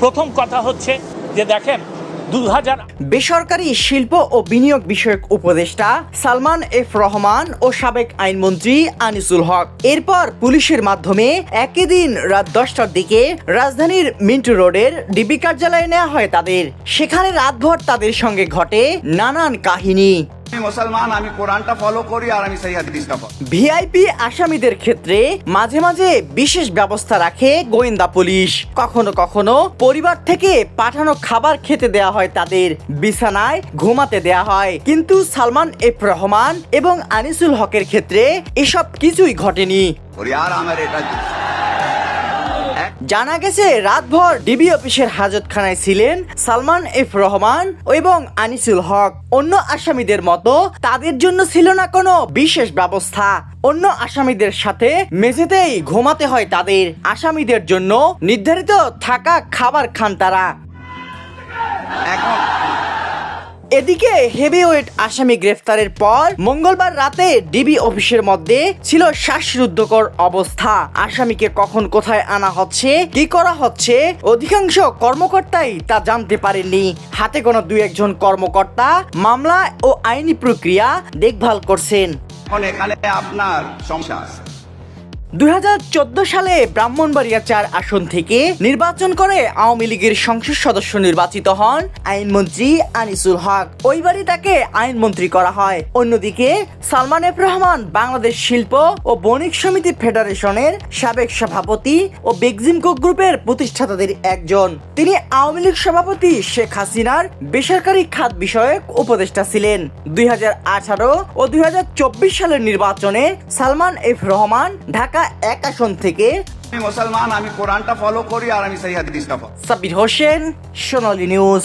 প্রথম কথা হচ্ছে যে দেখেন বেসরকারি শিল্প ও বিনিয়োগ বিষয়ক উপদেষ্টা সালমান এফ রহমান ও সাবেক আইনমন্ত্রী আনিসুল হক। এরপর পুলিশের মাধ্যমে একই দিন রাত দশটার দিকে রাজধানীর মিন্টু রোডের ডিবি কার্যালয়ে নেওয়া হয় তাদের। সেখানে রাতভর তাদের সঙ্গে ঘটে নানান কাহিনী। আমি মুসলমান আমি কোরআনটা ফলো করি আর আমি সেই হাদিসটা ফলো ভিআইপি আসামিদের ক্ষেত্রে মাঝে মাঝে বিশেষ ব্যবস্থা রাখে গোয়েন্দা পুলিশ। কখনো কখনো পরিবার থেকে পাঠানো খাবার খেতে দেয়া হয় তাদের। বিছানায় ঘুমাতে দেয়া হয়। কিন্তু সালমান এফ রহমান এবং আনিসুল হকের ক্ষেত্রে এসব কিছুই ঘটেনি। আর আমার এটা জানা গেছে, রাতভর ডিবি অফিসের হাজতখানায় ছিলেন সালমান এফ রহমান এবং আনিসুল হক। অন্য আসামিদের মতো তাদের জন্য ছিল না কোনো বিশেষ ব্যবস্থা। অন্য আসামিদের সাথে মেঝেতেই ঘুমাতে হয় তাদের। আসামিদের জন্য নির্ধারিত থাকা খাবার খান তারা। এদিকে হেভিওয়েট আসামি গ্রেফতারের পর মঙ্গলবার রাতে ডিবি অফিসের মধ্যে ছিল শ্বাসরুদ্ধকর অবস্থা। আসামিকে কখন কোথায় আনা হচ্ছে, কি করা হচ্ছে, অধিকাংশ কর্মকর্তাই তা জানতে পারেননি। হাতে কোনো দুই একজন কর্মকর্তা মামলা ও আইনি প্রক্রিয়া দেখভাল করছেন। এখন আপনার সমস্যা দুই হাজার চোদ্দ সালে ব্রাহ্মণবাড়িয়া চার আসন থেকে নির্বাচন করে আওয়ামী লীগের সংসদ সদস্য নির্বাচিত হন আইনমন্ত্রী আনিসুল হক। ওইবারই তাকে আইনমন্ত্রী করা হয়। অন্যদিকে সালমান রহমান বাংলাদেশ শিল্প ও বণিক সমিতি ফেডারেশনের সাবেক সভাপতি ও বেগজিমকো গ্রুপের প্রতিষ্ঠাতাদের একজন। তিনি আওয়ামী লীগ সভাপতি শেখ হাসিনার বেসরকারি খাত বিষয়ক উপদেষ্টা ছিলেন। দুই হাজার আঠারো ও দুই হাজার চব্বিশ সালের নির্বাচনে সালমান এফ রহমান ঢাকা এক আসন থেকে। আমি মুসলমান আমি কোরআনটা ফলো করি আর আমি সেই হাদিসটা ফলো সাবির হোসেন সোনালী নিউজ।